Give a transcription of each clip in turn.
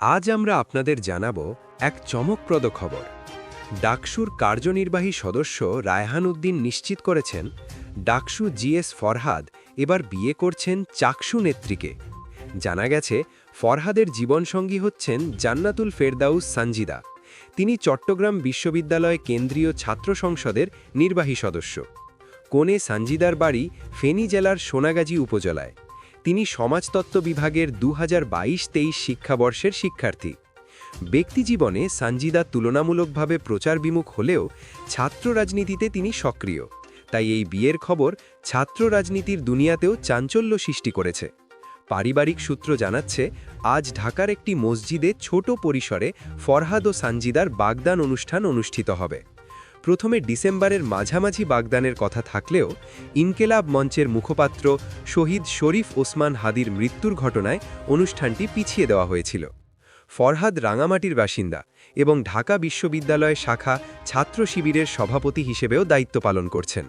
আজ আমরা আপনাদের জানাব এক চমকপ্রদ খবর। ডাকসুর কার্যনির্বাহী সদস্য রায়হান উদ্দিন নিশ্চিত করেছেন, ডাকসু জিএস ফরহাদ এবার বিয়ে করছেন চাকসু নেত্রীকে। জানা গেছে, ফরহাদের জীবনসঙ্গী হচ্ছেন জান্নাতুল ফেরদাউস সানজিদা। তিনি চট্টগ্রাম বিশ্ববিদ্যালয় কেন্দ্রীয় ছাত্র সংসদের নির্বাহী সদস্য। কোণে সানজিদার বাড়ি ফেনী জেলার সোনাগাজী উপজেলায়। তিনি সমাজতত্ত্ব বিভাগের দু হাজার শিক্ষাবর্ষের শিক্ষার্থী। ব্যক্তিজীবনে সানজিদা তুলনামূলকভাবে প্রচার বিমুখ হলেও ছাত্র রাজনীতিতে তিনি সক্রিয়। তাই এই বিয়ের খবর ছাত্র রাজনীতির দুনিয়াতেও চাঞ্চল্য সৃষ্টি করেছে। পারিবারিক সূত্র জানাচ্ছে, আজ ঢাকার একটি মসজিদে ছোট পরিসরে ফরহাদ ও সানজিদার বাগদান অনুষ্ঠান অনুষ্ঠিত হবে। প্রথমে ডিসেম্বরের মাঝামাঝি বাগদানের কথা থাকলেও ইনকেলাব মঞ্চের মুখপাত্র শহীদ শরীফ ওসমান হাদির মৃত্যুর ঘটনায় অনুষ্ঠানটি পিছিয়ে দেওয়া হয়েছিল। ফরহাদ রাঙামাটির বাসিন্দা এবং ঢাকা বিশ্ববিদ্যালয় শাখা ছাত্র শিবিরের সভাপতি হিসেবেও দায়িত্ব পালন করছেন।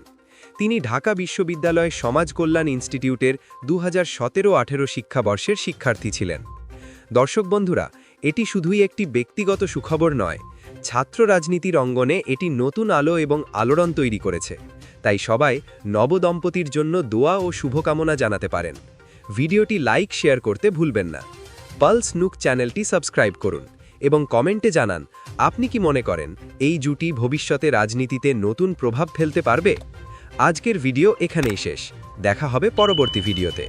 তিনি ঢাকা বিশ্ববিদ্যালয় সমাজ কল্যাণ ইনস্টিটিউটের দু হাজার সতেরো আঠেরো শিক্ষাবর্ষের শিক্ষার্থী ছিলেন। দর্শক বন্ধুরা, এটি শুধুই একটি ব্যক্তিগত সুখবর নয় ছাত্র রাজনীতির অঙ্গনে এটি নতুন আলো এবং আলোড়ন তৈরি করেছে। তাই সবাই নবদম্পতির জন্য দোয়া ও শুভকামনা জানাতে পারেন। ভিডিওটি লাইক, শেয়ার করতে ভুলবেন না। পালস নুক চ্যানেলটি সাবস্ক্রাইব করুন এবং কমেন্টে জানান, আপনি কি মনে করেন এই জুটি ভবিষ্যতে রাজনীতিতে নতুন প্রভাব ফেলতে পারবে? আজকের ভিডিও এখানেই শেষ। দেখা হবে পরবর্তী ভিডিওতে।